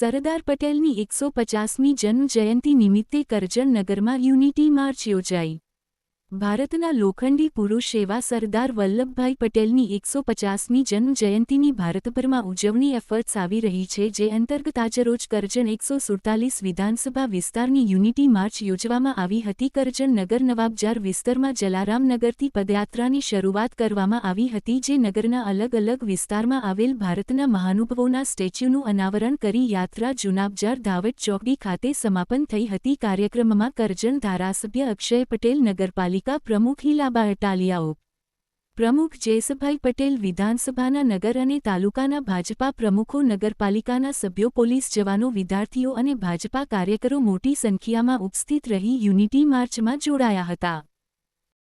સરદાર પટેલની એકસો પચાસમી જન્મ જયંતિ નિમિત્તે કરજણ નગરમાં યુનિટી માર્ચ યોજાઈ. ભારતના લોખંડી પુરુષ એવા સરદાર વલ્લભભાઈ પટેલની એકસો પચાસમી જન્મજયંતિની ભારતભરમાં ઉજવણી એફર્ટ્સ આવી રહી છે, જે અંતર્ગત આજરોજ કરજણ એકસો સુડતાલીસ વિધાનસભા વિસ્તારની યુનિટી માર્ચ યોજવામાં આવી હતી. કરજણ નગર નવાબજાર વિસ્તારમાં જલારામનગરથી પદયાત્રાની શરૂઆત કરવામાં આવી હતી, જે નગરના અલગ અલગ વિસ્તારમાં આવેલ ભારતના મહાનુભાવોના સ્ટેચ્યુનું અનાવરણ કરી યાત્રા જુનાબજાર ધાવટ ચોકડી ખાતે સમાપન થઈ હતી. કાર્યક્રમમાં કરજણ ધારાસભ્ય અક્ષય પટેલ, નગરપાલિકા પ્રમુખ હિલાબા અટાલિયાઓ પ્રમુખ જયસભાઈ પટેલ વિધાનસભાના નગર અને તાલુકાના ભાજપા પ્રમુખો નગરપાલિકાના સભ્યો, પોલીસ જવાનો, વિદ્યાર્થીઓ અને ભાજપા કાર્યકરો મોટી સંખ્યામાં ઉપસ્થિત રહી યુનિટી માર્ચમાં જોડાયા હતા.